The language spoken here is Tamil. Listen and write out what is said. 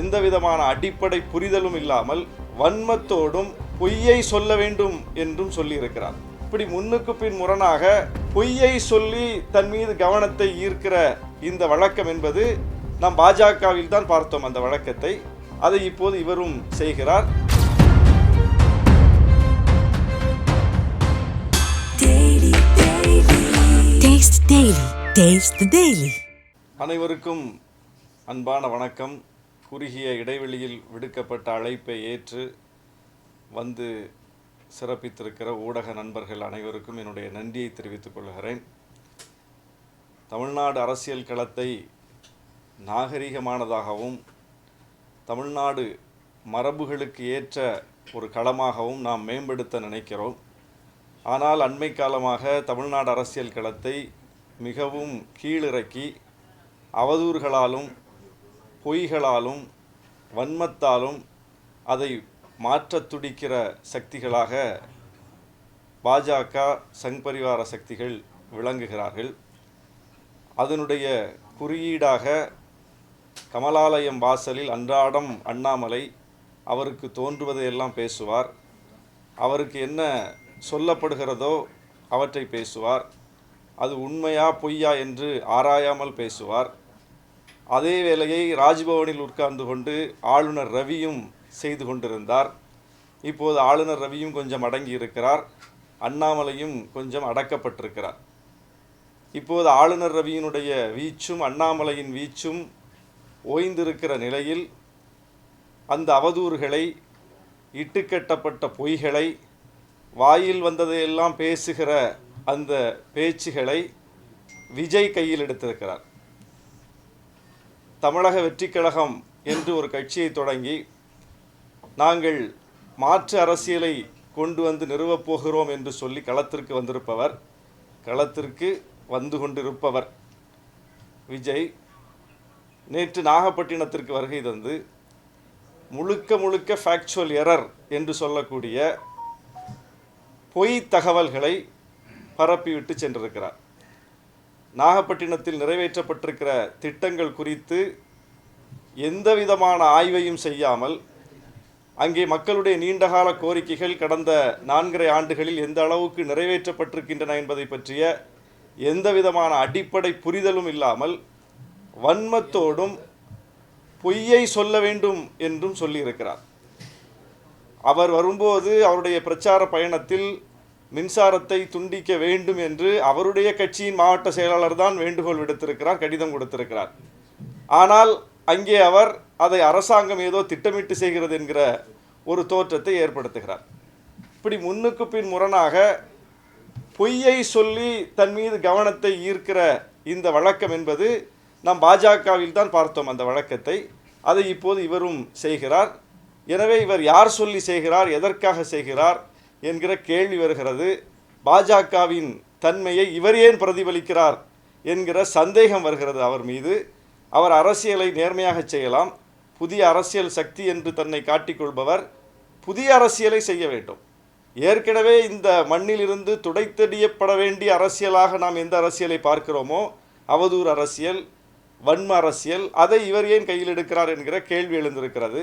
எந்த விதமான அடிப்படை புரிதலும் இல்லாமல் வன்மத்தோடும் பொய்யை சொல்ல வேண்டும் என்றும் சொல்லியிருக்கிறார். இப்படி முன்னுக்கு பின் முரணாக பொய்யை சொல்லி தன் மீது கவனத்தை ஈர்க்கிற இந்த வழக்கம் என்பது நாம் பாஜகவில் தான் பார்த்தோம் அந்த வழக்கத்தை. அதை இப்போது இவரும் செய்கிறார். அனைவருக்கும் அன்பான வணக்கம். குறுகிய இடைவெளியில் விடுக்கப்பட்ட அழைப்பை ஏற்று வந்து சிறப்பித்திருக்கிற ஊடக நண்பர்கள் அனைவருக்கும் என்னுடைய நன்றியை தெரிவித்துக் கொள்கிறேன். தமிழ்நாடு அரசியல் களத்தை நாகரிகமானதாகவும் தமிழ்நாடு மரபுகளுக்கு ஏற்ற ஒரு களமாகவும் நாம் மேம்படுத்த நினைக்கிறோம். ஆனால் அண்மை காலமாக தமிழ்நாடு அரசியல் களத்தை மிகவும் கீழிறக்கி அவதூறுகளாலும் பொய்களாலும் வன்மத்தாலும் அதை மாற்றத் துடிக்கிற சக்திகளாக பாஜக சங் பரிவார சக்திகள் விளங்குகிறார்கள். அதனுடைய குறியீடாக கமலாலயம் வாசலில் அன்றாடம் அண்ணாமலை அவருக்கு தோன்றுவதையெல்லாம் பேசுவார். அவருக்கு என்ன சொல்லப்படுகிறதோ அவற்றை பேசுவார். அது உண்மையா பொய்யா என்று ஆராயாமல் பேசுவார். அதே வேளையை ராஜ்பவனில் உட்கார்ந்து கொண்டு ஆளுநர் ரவியும் செய்து கொண்டிருந்தார். இப்போது ஆளுநர் ரவியும் கொஞ்சம் அடங்கி இருக்கிறார். அண்ணாமலையும் கொஞ்சம் அடக்கப்பட்டிருக்கிறார். இப்போது ஆளுநர் ரவியினுடைய வீச்சும் அண்ணாமலையின் வீச்சும் ஓய்ந்திருக்கிற நிலையில் அந்த அவதூறுகளை இட்டுக்கட்டப்பட்ட பொய்களை வாயில் வந்ததையெல்லாம் பேசுகிற அந்த பேச்சுகளை விஜய் கையில் எடுத்திருக்கிறார். தமிழக வெற்றிக் கழகம் என்று ஒரு கட்சியை தொடங்கி நாங்கள் மாற்று அரசியலை கொண்டு வந்து நிறுவப் போகிறோம் என்று சொல்லி களத்திற்கு வந்திருப்பவர் களத்திற்கு வந்து கொண்டிருப்பவர் விஜய் நேற்று நாகப்பட்டினத்திற்கு வருகை தந்து முழுக்க முழுக்க ஃபேக்சுவல் எரர் என்று சொல்லக்கூடிய பொய் தகவல்களை பரப்பிவிட்டு சென்றிருக்கிறார். நாகப்பட்டினத்தில் நிறைவேற்றப்பட்டிருக்கிற திட்டங்கள் குறித்து எந்த விதமான ஆய்வையும் செய்யாமல் அங்கே மக்களுடைய நீண்டகால கோரிக்கைகள் கடந்த நான்கரை ஆண்டுகளில் எந்த அளவுக்கு நிறைவேற்றப்பட்டிருக்கின்றன என்பதை பற்றிய எந்த விதமான அடிப்படை புரிதலும் இல்லாமல் வன்மத்தோடும் பொய்யை சொல்ல வேண்டும் என்றும் சொல்லியிருக்கிறார். அவர் வரும்போது அவருடைய பிரச்சார பயணத்தில் மின்சாரத்தை துண்டிக்க வேண்டும் என்று அவருடைய கட்சியின் மாவட்ட செயலாளர் தான் வேண்டுகோள் விடுத்திருக்கிறார் கடிதம் கொடுத்திருக்கிறார். ஆனால் அங்கே அவர் அதை அரசாங்கம் ஏதோ திட்டமிட்டு செய்கிறது என்கிற ஒரு தோற்றத்தை ஏற்படுத்துகிறார். இப்படி முன்னுக்கு பின் முரணாக பொய்யை சொல்லி தன் மீது கவனத்தை ஈர்க்கிற இந்த வழக்கம் என்பது நாம் பாஜகவில் தான் பார்த்தோம் அந்த வழக்கத்தை. அதை இப்போது இவரும் செய்கிறார். எனவே இவர் யார் சொல்லி செய்கிறார் எதற்காக செய்கிறார் என்கிற கேள்வி வருகிறது. பாஜகவின் தன்மையை இவர் ஏன் பிரதிபலிக்கிறார் என்கிற சந்தேகம் வருகிறது அவர் மீது. அவர் அரசியலை நேர்மையாக செய்யலாம். புதிய அரசியல் சக்தி என்று தன்னை காட்டிக்கொள்பவர் புதிய அரசியலை செய்ய வேண்டும். ஏற்கனவே இந்த மண்ணிலிருந்து துடைத்தடியப்பட வேண்டிய அரசியலாக நாம் எந்த அரசியலை பார்க்கிறோமோ அவதூறு அரசியல் வன்ம அரசியல் அதை இவர் ஏன் கையில் எடுக்கிறார் என்கிற கேள்வி எழுந்திருக்கிறது.